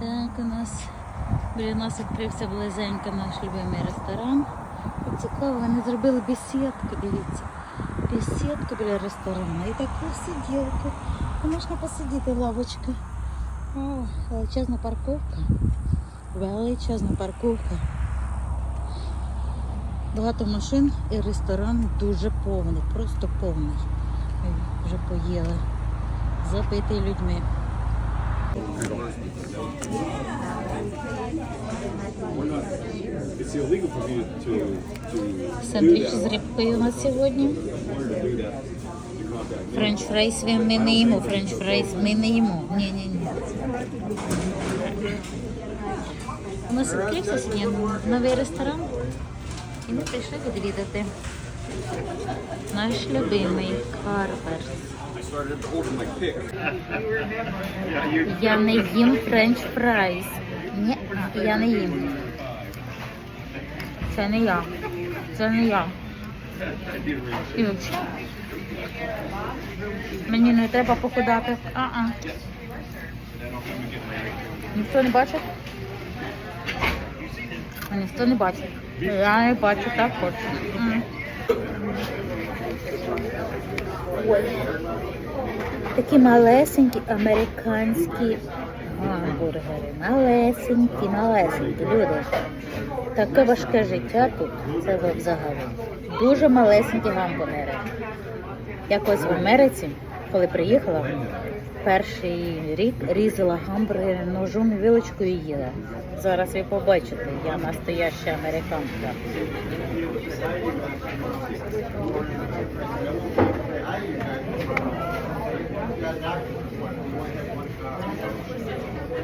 Так, у нас біля нас відкрився близенько наш любимий ресторан. І цікаво, вони зробили бесідку, дивіться. Бесідку біля ресторану. І таку сиділку. Можна посидіти лавочка. О, величезна парковка. Величезна парковка. Багато машин і ресторан дуже повний, просто повний. Ми вже поїли. Забитий людьми. Сендвіч з рибкою у нас сьогодні. Френч фрайс ми не їмо, френч фрайс ми не їмо. Ні, ні, ні. У нас відкрився сьогодні новий ресторан. І ми прийшли відвідати наш любимий Карперс. Я не їм френч фрайс. Ні, я не їм. Це не я. Це не я. І взагалі, мені не треба похудати. А-а. Ніхто не бачить? Ніхто не бачить. Я не бачу, так хочу. Такі малесенькі американські гамбургери. Малесенькі, малесенькі, люди. Таке важке життя тут, це взагалі. Дуже малесенькі гамбургери. Якось в Америці, коли приїхала, перший рік різала гамбургери ножом і вилочкою їла. Зараз ви побачите, я настояща американка.